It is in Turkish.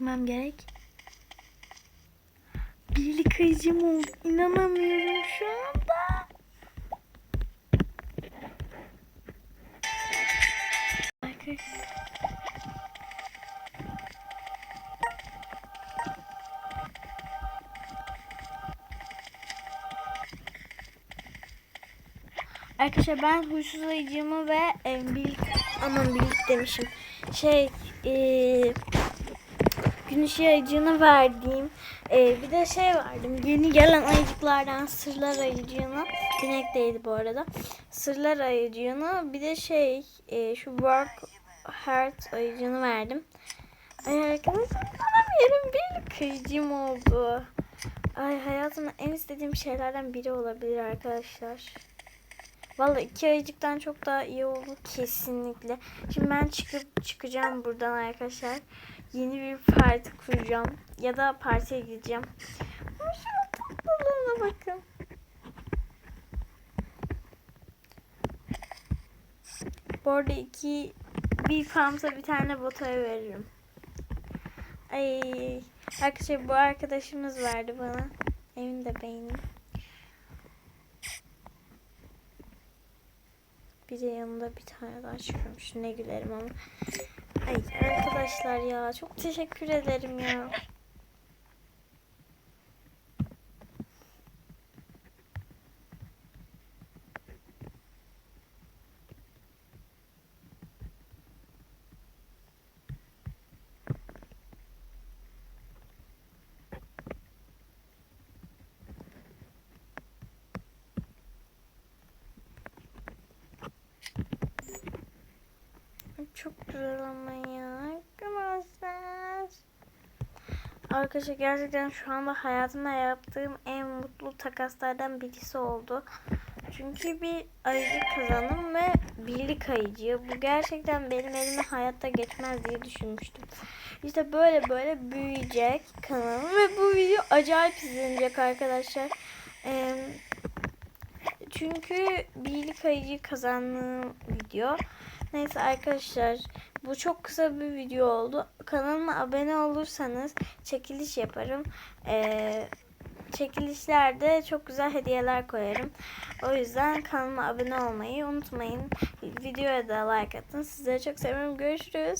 Bilmem gerek. Birlik kayıcım oldu. İnanamıyorum şu anda. Arkadaşlar. Arkadaşlar ben huysuz ayıcığımı ve e, birlik aman birlik demişim. Şey e, gün ışığı ayıcığını verdiğim e, bir de şey verdim. Yeni gelen ayıcıklardan sırlar ayıcığını. Binekteydi bu arada. Sırlar ayıcığını bir de şey e, şu work heart ayıcığını verdim. Ay arkadaşlar inanamıyorum bir kıyıcım oldu. Ay hayatımda en istediğim şeylerden biri olabilir arkadaşlar. Vallahi iki ayıcıktan çok daha iyi oldu kesinlikle. Şimdi ben çıkıp çıkacağım buradan arkadaşlar. Yeni bir parti kuracağım. Ya da partiye gideceğim. Ama şuna tatlılığına bakın. Bu arada iki bir farmsa bir tane botaya veririm. Ay arkadaşlar bu arkadaşımız verdi bana. Emin de beğenin. Bir de yanında bir tane daha çıkıyormuş. Ne gülerim ama. Ay arkadaşlar ya çok teşekkür ederim ya. Çok güzel ama ya arkadaşlar. Arkadaşlar gerçekten şu anda hayatımda yaptığım en mutlu takaslardan birisi oldu. Çünkü bir ayıcı kazandım ve birlik ayıcı. Bu gerçekten benim elime hayatta geçmez diye düşünmüştüm. İşte böyle böyle büyüyecek kanalım ve bu video acayip izlenecek arkadaşlar. Ee, çünkü birlik ayıcı kazandığım video. Neyse arkadaşlar bu çok kısa bir video oldu. Kanalıma abone olursanız çekiliş yaparım. Ee, çekilişlerde çok güzel hediyeler koyarım. O yüzden kanalıma abone olmayı unutmayın. Videoya da like atın. Sizleri çok seviyorum. Görüşürüz.